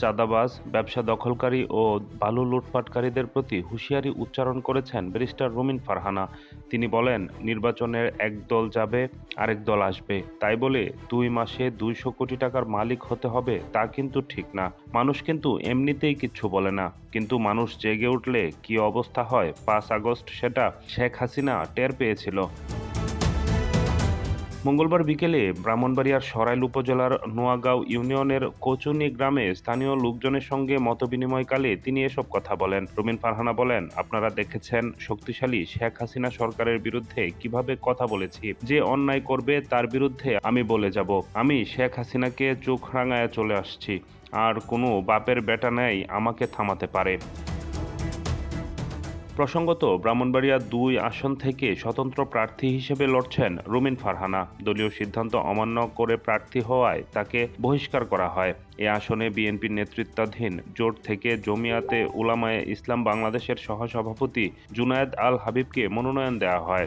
চাঁদাবাজ, ব্যবসা দখলকারী ও বালু লুটপাটকারীদের প্রতি হুঁশিয়ারি উচ্চারণ করেছেন ব্যারিস্টার রুমিন ফারহানা। তিনি বলেন, নির্বাচনের এক দল যাবে, আরেক দল আসবে। তাই বলে দুই মাসে দুইশো কোটি টাকার মালিক হতে হবে তা কিন্তু ঠিক না। মানুষ কিন্তু এমনিতেই কিচ্ছু বলে না। কিন্তু মানুষ জেগে উঠলে কি অবস্থা হয়? পাঁচ আগস্ট সেটা শেখ হাসিনা টের পেয়েছিল। মঙ্গলবার বিকেলে ব্রাহ্মণবাড়িয়ার সরাইল উপজেলার নোয়াগাঁও ইউনিয়নের কোচুনি গ্রামে স্থানীয় লোকজনের সঙ্গে মতবিনিময়কালে তিনি এসব কথা বলেন। রুমিন ফারহানা বলেন, আপনারা দেখেছেন শক্তিশালী শেখ হাসিনা সরকারের বিরুদ্ধে কীভাবে কথা বলেছি, যে অন্যায় করবে তার বিরুদ্ধে আমি বলে যাব। আমি শেখ হাসিনাকে চোখ রাঙায় চলে আসছি, আর কোনো বাপের বেটা নেই আমাকে থামাতে পারে। প্রসঙ্গত, ব্রাহ্মণবাড়িয়া দুই আসন থেকে স্বতন্ত্র প্রার্থী হিসেবে লড়ছেন রুমিন ফারহানা। দলীয় সিদ্ধান্ত অমান্য করে প্রার্থী হওয়ায় তাকে বহিষ্কার করা হয়। এ আসনে বিএনপির নেতৃত্বাধীন জোট থেকে জমিয়াতে উলামায়ে ইসলাম বাংলাদেশের সহসভাপতি জুনায়েদ আল হাবিবকে মনোনয়ন দেওয়া হয়।